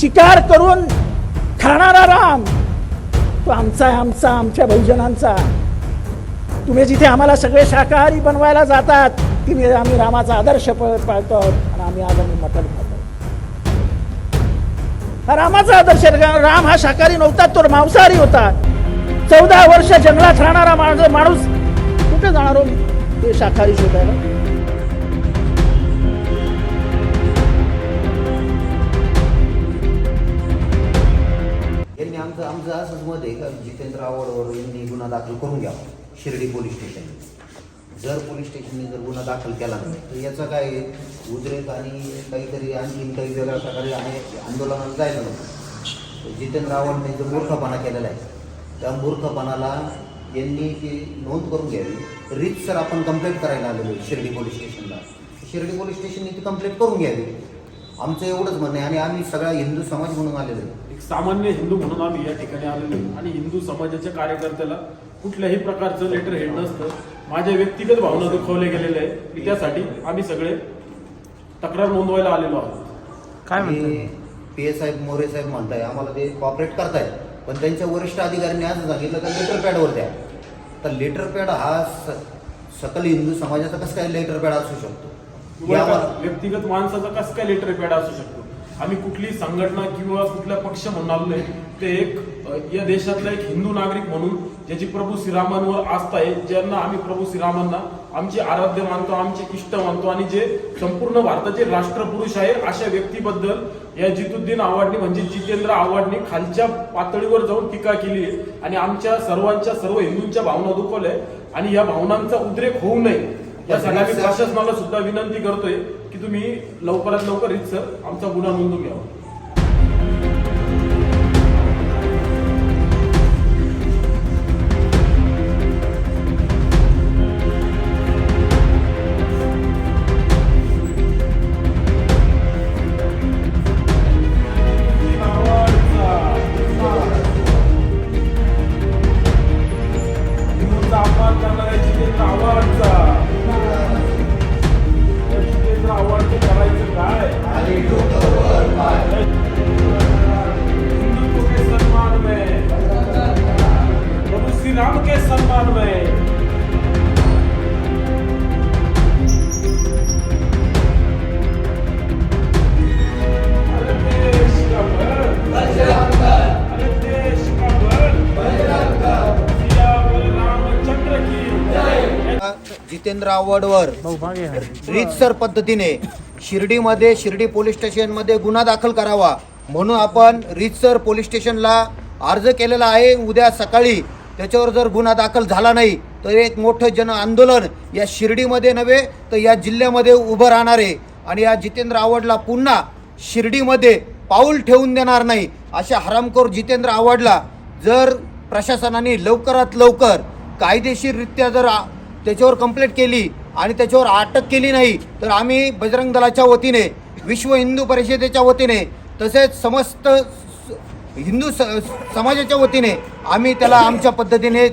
शिकार करून खाणारा राम. तो आमचा आहे आमचा आमच्या बहुजनांचा. तुम्ही जिथे आम्हाला सगळे शाकाहारी बनवायला जातात तिथे आम्ही रामाचा आदर्श पाळतो आहोत आणि आम्ही आज आम्ही मटण खातो हा रामाचा आदर्श राम हा शाकाहारी नव्हता तो मांसाहारी होता. चौदा वर्ष जंगलात राहणारा माणूस माणूस कुठे जाणार हो ते शाकाहारी शोधायला. असंच मत आहे का जितेंद्र आव्हाडवर यांनी गुन्हा दाखल करून घ्यावा शिर्डी पोलीस स्टेशन जर पोलीस स्टेशनने जर गुन्हा दाखल केला नाही तर याचा काय उद्रेक आणि काहीतरी आणखीन काही वेगळ्या प्रकारे आहे आंदोलनाला जायला नको जितेंद्र आव्हाडने जो मूर्खपणा केलेला आहे त्या मूर्खपणाला यांनी ती नोंद करून घ्यावी. रीत सर आपण कंप्लेंट करायला आलेलो शिर्डी पोलीस स्टेशनला. शिर्डी पोलीस स्टेशनने ती कंप्लेंट करून घ्यावी. आमचं एवढंच म्हणणं आहे. आणि आम्ही सगळा हिंदू समाज म्हणून आलेलो आहे. एक सामान्य हिंदू म्हणून आम्ही या ठिकाणी आलेलो आहे. आणि हिंदू समाजाच्या कार्यकर्त्याला कुठल्याही प्रकारचं लेटर हेड नसतं. माझ्या व्यक्तिगत भावना दुखवल्या गेलेल्या आहेत. की त्यासाठी आम्ही सगळे तक्रार नोंदवायला आलेलो आहोत. काय म्हणताय? पी एस साहेब मोरे साहेब म्हणताय आम्हाला ते कॉपरेट करतायत. पण त्यांच्या वरिष्ठ अधिकाऱ्यांनी असं सांगितलं का लेटर पॅडवर द्या. तर लेटर पॅड हा स- सकल हिंदू समाजाचा कसं काय लेटर पॅड असू शकतो? व्यक्तिगत माणसाचा कसं काय लेटर पॅड असू शकतो? आम्ही कुठली संघटना किंवा कुठल्या पक्ष म्हणून आलो नाही ते एक या देशातला एक हिंदू नागरिक म्हणून ज्याची प्रभू श्रीरामांवर आस्था आहे ज्यांना आम्ही प्रभू श्रीरामांना आमचे आराध्य मानतो आमचे इष्ट मानतो आणि जे संपूर्ण भारताचे राष्ट्रपुरुष आहे अशा व्यक्तीबद्दल या जितुद्दीन आव्हाडनी म्हणजे जितेंद्र आव्हाडनी खालच्या पातळीवर जाऊन टीका केली आहे. आणि आमच्या सर्वांच्या सर्व हिंदूंच्या भावना दुखवल्या आणि या भावनांचा उद्रेक होऊ नये. यासाठी आम्ही प्रशासनाला सुद्धा विनंती करतोय की तुम्ही लवकरात लवकर सर आमचा गुन्हा नोंदून घ्यावा. अपमान करणाऱ्या जितेंद्र आव्हाडचा राम के सम्मान में जितेंद्र आव्हाडवर रीतसर पद्धतीने शिर्डीमध्ये शिर्डी पोलीस स्टेशनमध्ये गुन्हा दाखल करावा. म्हणून आपण रितसर पोलीस स्टेशनला अर्ज केलेला आहे. उद्या सकाळी त्याच्यावर जर गुन्हा दाखल झाला नाही तर एक मोठं जन आंदोलन या शिर्डीमध्ये नव्हे तर या जिल्ह्यामध्ये उभं राहणार आहे. आणि या जितेंद्र आव्हाडला पुन्हा शिर्डीमध्ये पाऊल ठेवून देणार नाही अशा हरामखोर जितेंद्र आव्हाडला जर प्रशासनाने लवकरात लवकर कायदेशीररित्या जर त्याच्यावर कंप्लेंट केली आणि त्याच्यावर अटक केली नाही तर आम्ही बजरंग दलाच्या वतीने विश्व हिंदू परिषदेच्या वतीने तसेच समस्त हिंदू स समाजाच्या वतीने आम्ही त्याला आमच्या पद्धतीने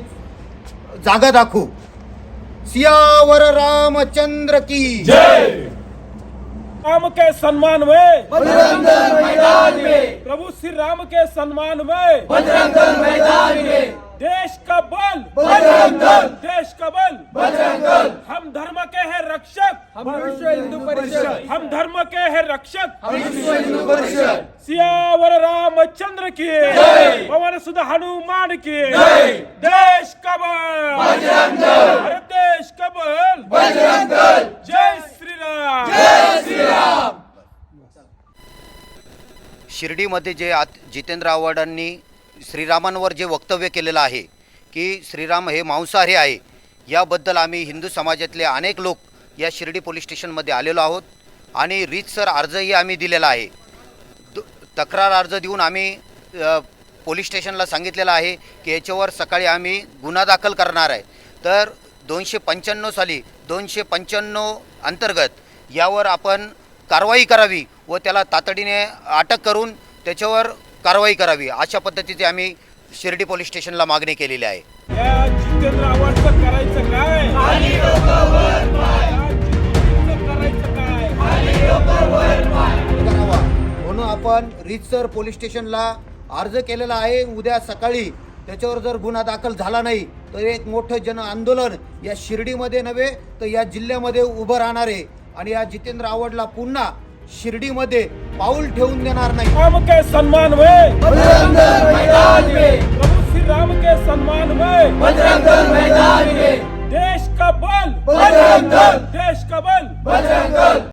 जागा दाखवू. सियावर रामचंद्र की जय! राम के सम्मान में। मैदान में। प्रभु श्री राम के सम्मान में। मैदान में देश का बल देश का बल हम धर्म के हैं रक्षक हम विश्व हिंदू परिषद। हम धर्म के हैं रक्षक। हम विश्व हिंदू परिषद। सियावर रामचंद्र की। पवन सुध हनुमान की। देश का बल। अरे देश का बल। जय श्री राम शिर्डीमध्ये जे आत जितेंद्र आव्हाडांनी श्रीरामांवर जे वक्तव्य केलेलं आहे की श्रीराम हे मांसाहारी आहे याबद्दल आम्ही हिंदू समाजातले अनेक लोक या शिर्डी पोलीस स्टेशनमध्ये आलेलो आहोत. आणि रीतसर अर्जही आम्ही दिलेला आहे. द- तक्रार अर्ज देऊन आम्ही पोलीस स्टेशनला सांगितलेलं आहे की याच्यावर सकाळी आम्ही गुन्हा दाखल करणार आहे. तर दोनशे पंच्याण्णव साली दोनशे पंच्याण्णव अंतर्गत यावर आपण कारवाई करावी व त्याला तातडीने अटक करून त्याच्यावर कारवाई करावी अशा पद्धतीची आम्ही शिर्डी पोलीस स्टेशनला मागणी केलेली आहे. या जितेंद्र करायचं काय? आपण रितसर पोलीस स्टेशनला अर्ज केलेला आहे. उद्या सकाळी त्याच्यावर जर गुन्हा दाखल झाला नाही तर एक मोठं जन आंदोलन या शिर्डीमध्ये नव्हे तर या जिल्ह्यामध्ये उभं राहणार आहे. आणि या जितेंद्र आवडला पुन्हा शिर्डीमध्ये पाऊल ठेवून देणार नाही. राम